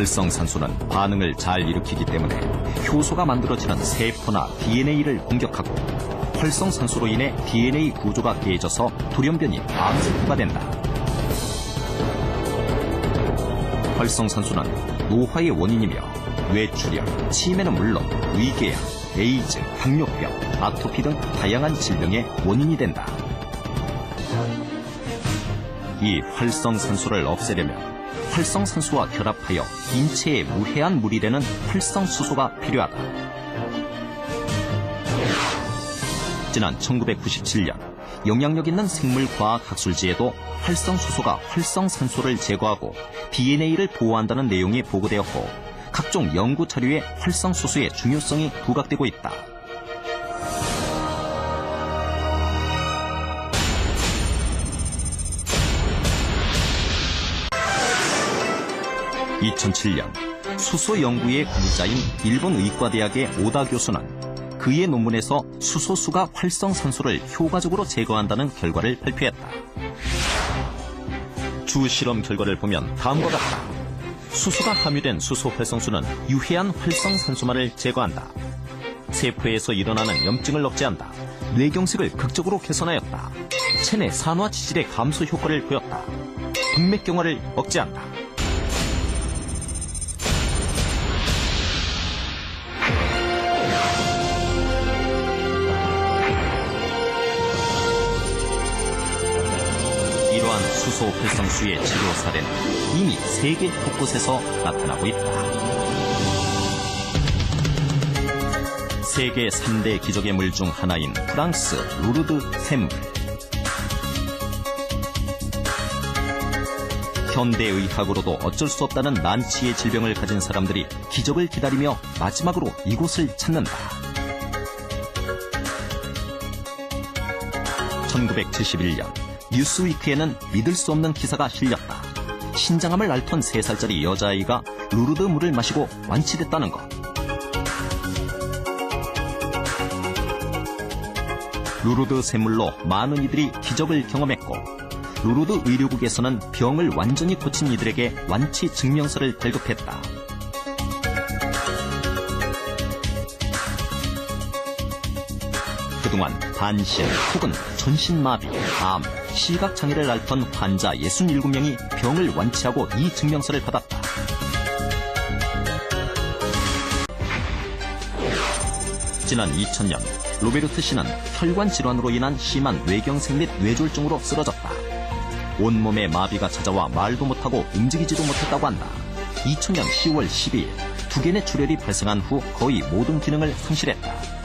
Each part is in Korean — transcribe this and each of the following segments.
활성산소는 반응을 잘 일으키기 때문에 효소가 만들어지는 세포나 DNA를 공격하고 활성산소로 인해 DNA 구조가 깨져서 돌연변이 암세포가 된다. 활성산소는 노화의 원인이며 뇌출혈, 치매는 물론 위궤양, 에이즈, 당뇨병, 아토피 등 다양한 질병의 원인이 된다. 이 활성산소를 없애려면 활성산소와 결합하여 인체에 무해한 물이 되는 활성수소가 필요하다. 지난 1997년 영향력 있는 생물과학 학술지에도 활성수소가 활성산소를 제거하고 DNA를 보호한다는 내용이 보고되었고 각종 연구 자료에 활성수소의 중요성이 부각되고 있다. 2007년 수소 연구의 공자인 일본 의과대학의 오다 교수는 그의 논문에서 수소수가 활성산소를 효과적으로 제거한다는 결과를 발표했다. 주 실험 결과를 보면 다음과 같다. 수소가 함유된 수소 활성수는 유해한 활성산소만을 제거한다. 세포에서 일어나는 염증을 억제한다. 뇌경색을 극적으로 개선하였다. 체내 산화 지질의 감소 효과를 보였다. 동맥경화를 억제한다. 이러한 수소 활성수의 치료 사례는 이미 세계 곳곳에서 나타나고 있다. 세계 3대 기적의 물 중 하나인 프랑스 루르드 샘물. 현대의학으로도 어쩔 수 없다는 난치의 질병을 가진 사람들이 기적을 기다리며 마지막으로 이곳을 찾는다. 1971년 뉴스위크에는 믿을 수 없는 기사가 실렸다. 신장암을 앓던 3살짜리 여자아이가 루르드 물을 마시고 완치됐다는 것. 루르드 샘물로 많은 이들이 기적을 경험했고 루르드 의료국에서는 병을 완전히 고친 이들에게 완치 증명서를 발급했다. 그동안 반신 혹은 전신마비, 암, 시각장애를 앓던 환자 67명이 병을 완치하고 이 증명서를 받았다. 지난 2000년 로베르트 씨는 혈관 질환으로 인한 심한 뇌경색 및 뇌졸중으로 쓰러졌다. 온몸에 마비가 찾아와 말도 못하고 움직이지도 못했다고 한다. 2000년 10월 12일 두 개의 출혈이 발생한 후 거의 모든 기능을 상실했다.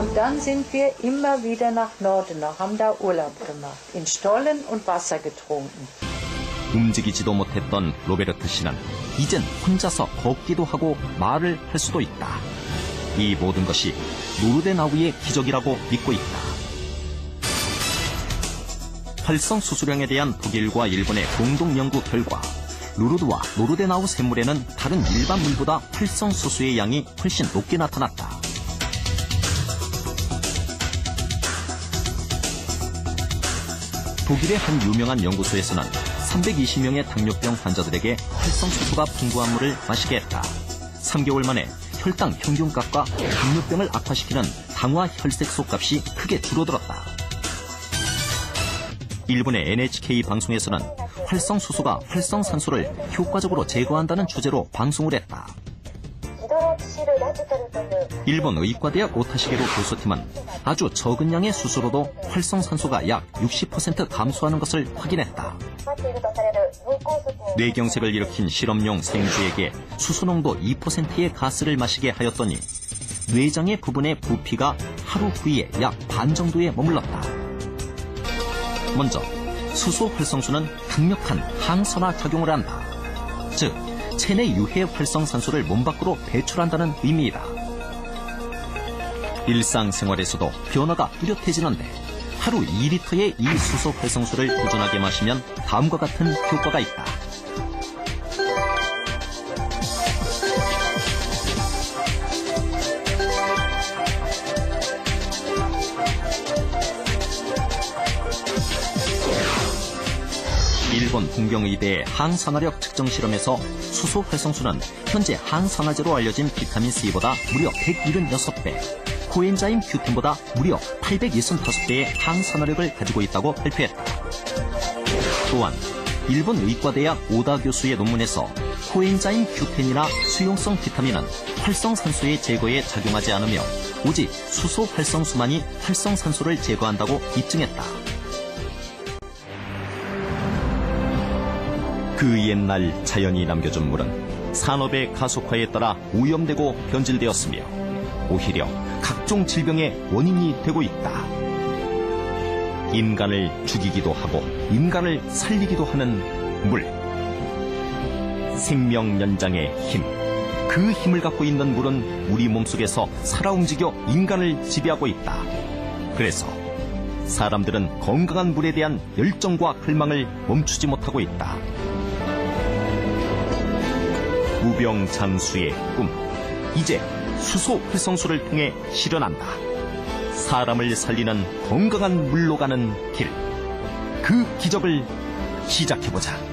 Und dann sind wir immer wieder nach Norden, haben da Urlaub gemacht, in Stollen und Wasser getrunken. 움직이지도 못했던 로베르트 씨는 이젠 혼자서 걷기도 하고 말을 할 수도 있다. 이 모든 것이 노르데나우의 기적이라고 믿고 있다. 활성 수수량에 대한 독일과 일본의 공동 연구 결과 루르드와 노르데나우 샘물에는 다른 일반 물보다 활성 수수의 양이 훨씬 높게 나타났다. 독일의 한 유명한 연구소에서는 320명의 당뇨병 환자들에게 활성수소가 풍부한 물을 마시게 했다. 3개월 만에 혈당 평균값과 당뇨병을 악화시키는 당화 혈색소 값이 크게 줄어들었다. 일본의 NHK 방송에서는 활성수소가 활성산소를 효과적으로 제거한다는 주제로 방송을 했다. 일본 의과대학 오타시게로 교수팀은 아주 적은 양의 수소로도 활성산소가 약 60% 감소하는 것을 확인했다. 뇌경색을 일으킨 실험용 생쥐에게 수소농도 2%의 가스를 마시게 하였더니 뇌장의 부분의 부피가 하루 후에 약 반 정도에 머물렀다. 먼저 수소 활성수는 강력한 항산화 작용을 한다. 즉 체내 유해 활성산소를 몸 밖으로 배출한다는 의미이다. 일상생활에서도 변화가 뚜렷해지는데 하루 2리터의 이 수소 활성수를 꾸준하게 마시면 다음과 같은 효과가 있다. 일본 공병의대의 항산화력 측정 실험에서 수소 활성수는 현재 항산화제로 알려진 비타민 C보다 무려 176배, 코엔자임 큐틴보다 무려 865배의 항산화력을 가지고 있다고 발표했다. 또한 일본 의과대학 오다 교수의 논문에서 코엔자임 큐텐이나 수용성 비타민은 활성산소의 제거에 작용하지 않으며 오직 수소 활성수만이 활성산소를 제거한다고 입증했다. 그 옛날 자연이 남겨준 물은 산업의 가속화에 따라 오염되고 변질되었으며 오히려 각종 질병의 원인이 되고 있다. 인간을 죽이기도 하고 인간을 살리기도 하는 물. 생명 연장의 힘. 그 힘을 갖고 있는 물은 우리 몸속에서 살아 움직여 인간을 지배하고 있다. 그래서 사람들은 건강한 물에 대한 열정과 갈망을 멈추지 못하고 있다. 무병장수의 꿈. 이제 수소 활성수를 통해 실현한다. 사람을 살리는 건강한 물로 가는 길. 그 기적을 시작해보자.